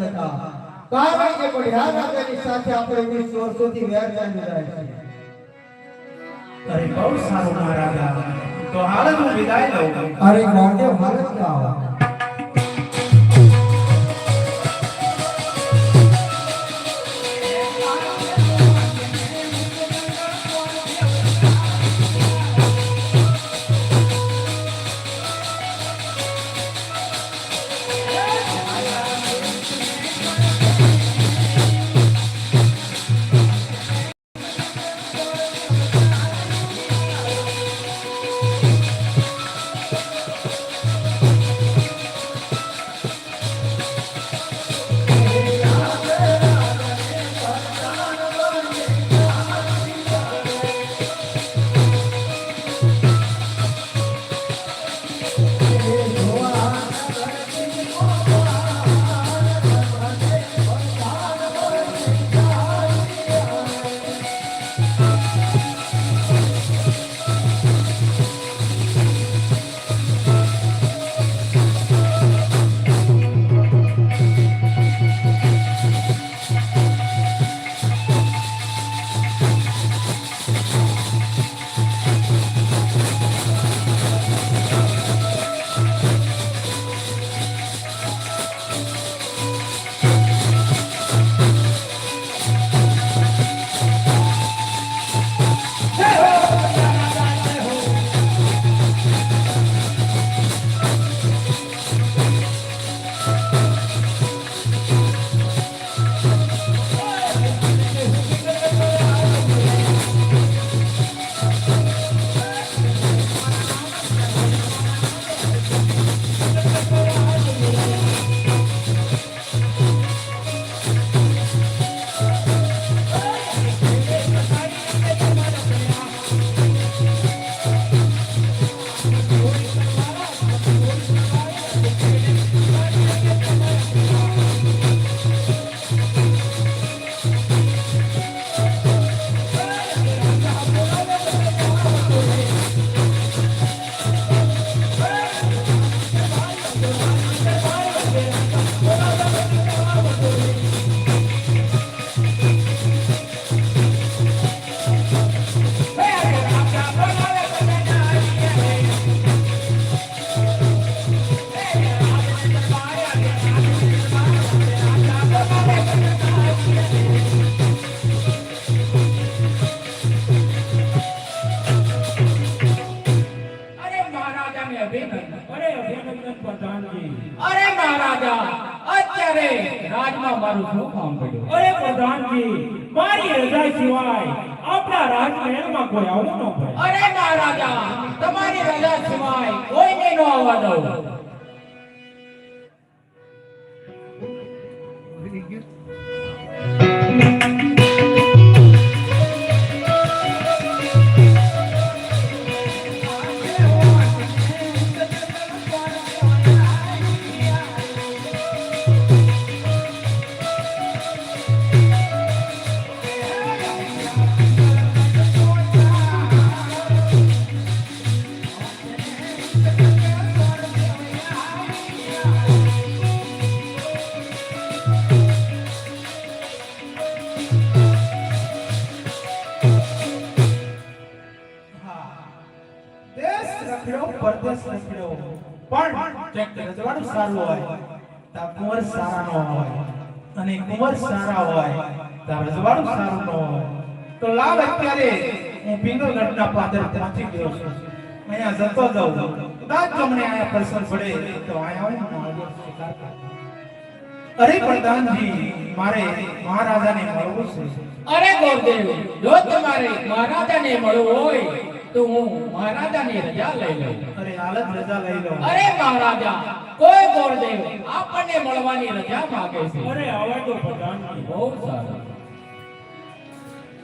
જતા. કારણ કે બઢિયા રાજાની સાથે આપણે વીસ વર્ષોથી વેર ચાલી રહ્યા છે. અરે બહુ સારું મહારાજા. તો હાલ હું વિદાય લઉં. અરે ગોરદેવ ભારત જાઓ આવવા દઉં રખડ્યો પરદેશ પણ રજવાડું સારું હોય તો કુંવર સારા ન હોય. અને કુંવર સારા હોય તો રજવાડું સારું ન હોય. તો લાવ અત્યારે હું પિંગલગઢના પાદર પહોંચી ગયો છું. અહીંયા જતો જાઉં. કદાચ તમને અહીંયા પ્રસન્ન પડે, તો અહીંયા હોય. અરે પ્રધાનજી, મારે મહારાજાને મળવું છે. અરે ગોરદેવ, જો તમારે મહારાજાને મળવું હોય તો હું મહારાજાની રજા લઈ લઉં. અરે હાલત રજા લઈ લઉં અરે મહારાજા કોઈ ગોરદેવ આપણને મળવાની રજા માંગે છે. અરે આવા તો પ્રધાન બહુ સારું.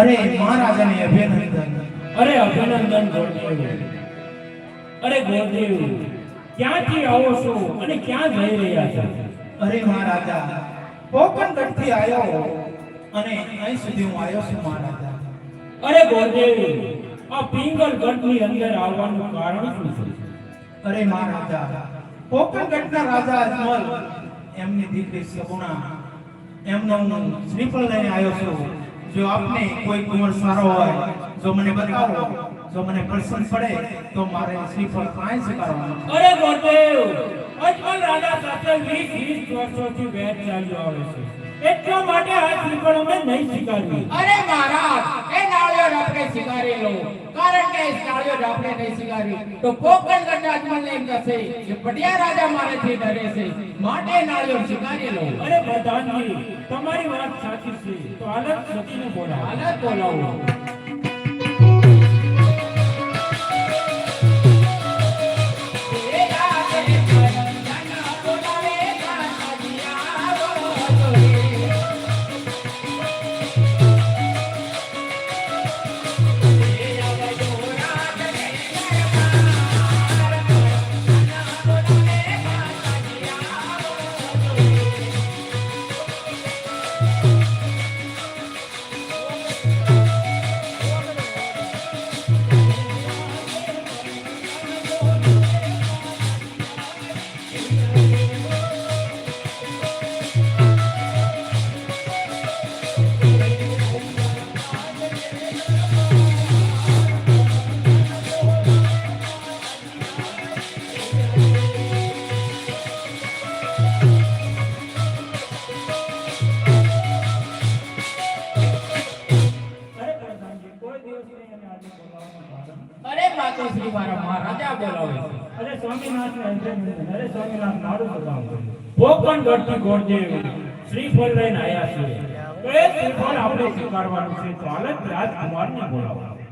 અરે મહારાજાને અભિનંદન. અરે અભિનંદન ગોરદેવ અરે ગોરદેવ ક્યાંથી આવો છો અને ક્યાં જઈ રહ્યા છો? અરે મહારાજા પોકણગઢથી આવ્યો અને અહીં સુધી હું આવ્યો છું મહારાજા. અરે ગોરદેવ આ પિંગલગઢની અંદર આવવાનું કારણ શું છે? અરે મહારાજા પોકણગઢના રાજા અજમલ એમની દીકરી સગુણા એમનો હું શ્રીફળ લઈને આવ્યો છું. જો આપને કોઈ કુંવર સારો હોય જો મને બતાવો જો મને પ્રસન્ન પડે તો મારે શ્રીફળ કાંઈ સ્વીકારવાનું અરે ગોરદેવ અજમલ રાજા સાથે 20 20 વર્ષોથી વેર ચાલ્યો આવે છે. એટલા માટે આ શ્રીફળ અમે નહીં સ્વીકારવી અરે મહારાજ એ નાળિયેર આપણે સ્વીકારી લો કારણ કે એ નાળિયેર આપણે નહીં સ્વીકારી તો કોકણ ગઢના લઈ જશે કે પટિયા રાજા મારેથી ડરે છે. માટે નાળિયેર સ્વીકારી લો અરે પ્રધાનજી તમારી વાત સાચી છે. તો હાલત સતીને બોલાવો. હાલત બોલાવો. પોપન ગઢથી ગોરદેવ શ્રીફળ લઈને આવ્યા છીએ. તો એ શ્રીફળ આપણે સ્વીકારવાનું છે. તો હાલત રાજકુમારને બોલાવો. લો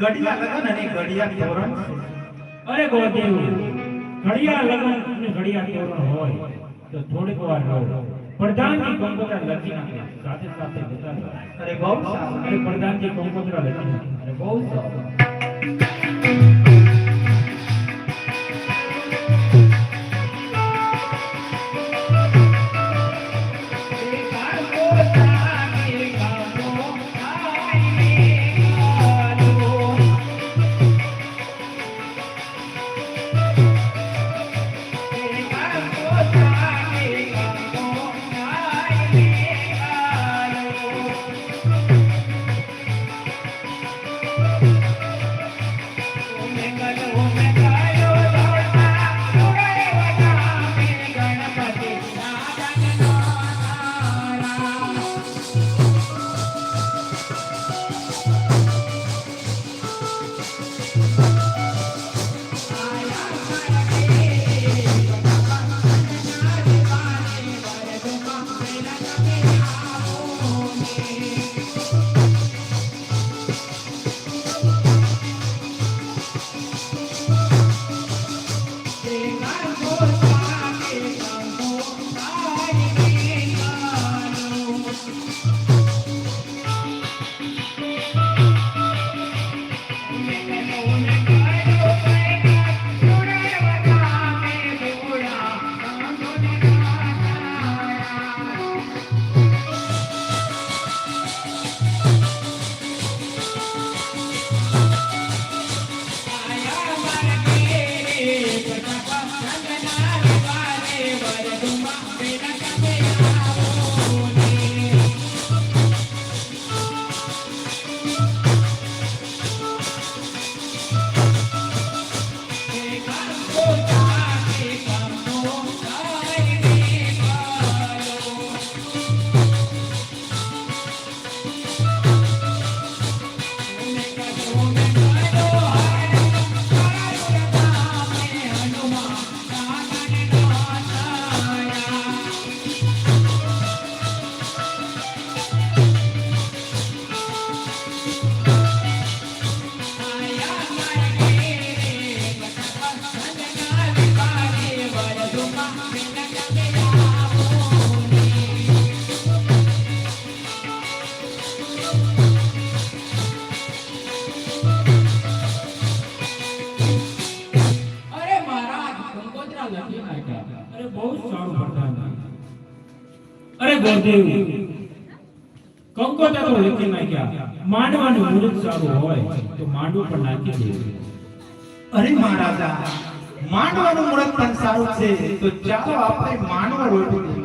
ઘડિયા લગન અને ઘડિયા તોરણ અરે ગોદેવ ઘડિયા લગ્ન અને ઘડિયા તોરણ હોય તો થોડીક વાર રહો. પ્રધાનજી કંકોત્રા લખી નાખે સાથે સાથે જતા અરે બહુ સારું. પ્રધાનજી કંકોત્રા લખી નાખે. અરે બહુ સારું. અરે અરે કંકોતા તો લખી નાખ્યા માંડવાનું મુહૂર્ત સારું હોય તો માંડવું પણ નાખી દેવું અરે મહારાજા, માંડવાનું મુહૂર્ત પણ સારું છે, તો ચાલો આપણે માંડવા રોટી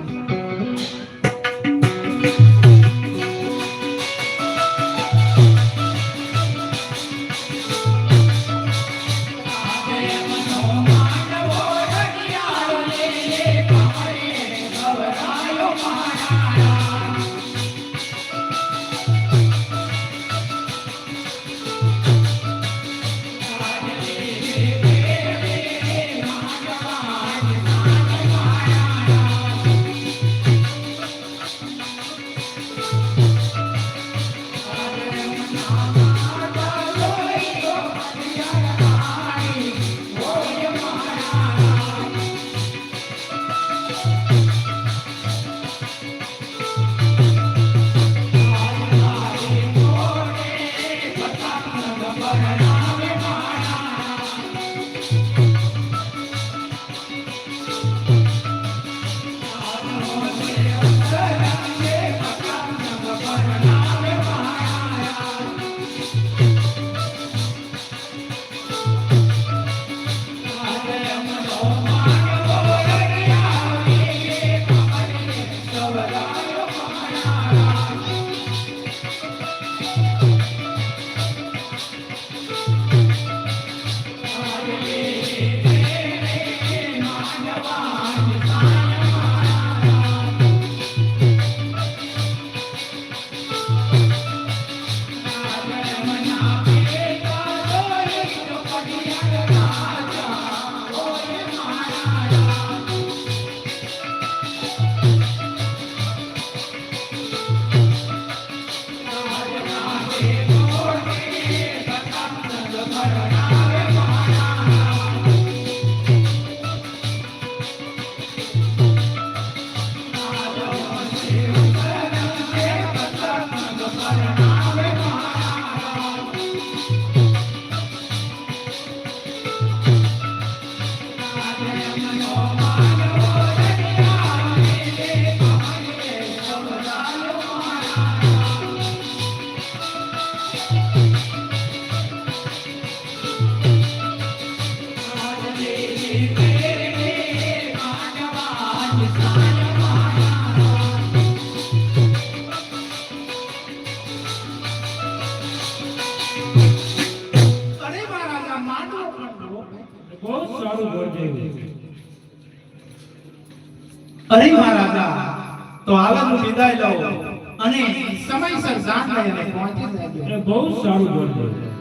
સારું ઘર જોયું અરે મહારાજા તો હાલ હું વિદાય લઉં અને સમયસર જાણ લઈને પહોંચી જાય બહુ સારું ઘર જેવું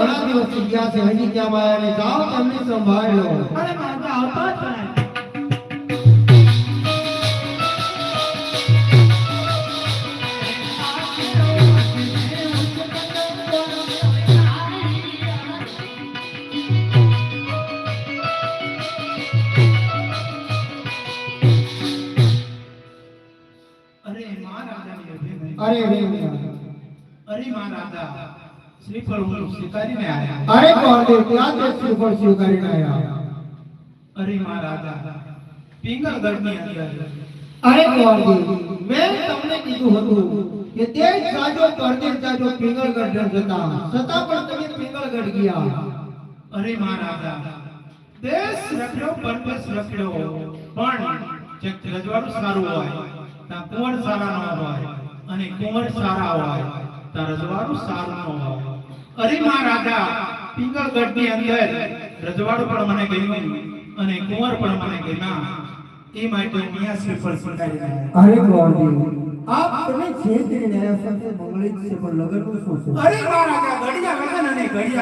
ઘણા દિવસથી ગયા છે હજી ત્યાં માયા ને જાઓ તેમને સંભાળ લો અરે મહારાજા આવતા જ. અરે મહારાજાની અભિનય. અરે શ્રીફળ હું સ્વીકારીને આવ્યા અરે મહારાજા પિંગલગઢની અંદર. અરે ગોળદેવ મેં તમને કીધું હતું કે તે જ પરદેશ સાજો પિંગળગઢ જતા. છતાં પણ તમે પિંગળગઢ ગયા. અરે મહારાજા દેશ રખડ્યો પરદેશ રખડ્યો. પણ જે રજવાડું સારું હોય ત્યાં કુંવર સારા ન હોય અને કુંવર સારા હોય ત્યાં રજવાડું સારું ન હોય. અરે મહારાજા પિંગળગઢની અંદર રજવાડું પણ મને ગમ્યું અને કુંવર પણ મને ગમ્યા એ માટે શ્રીફળ સ્વીકારીને આવ્યો. અરે ગોળદેવ આપ તમે જે તે આવ્યા સાથે મંગળી છે પણ લગનનું શું છે અરે મહારાજા ઘડિયા લગન અને ઘડિયા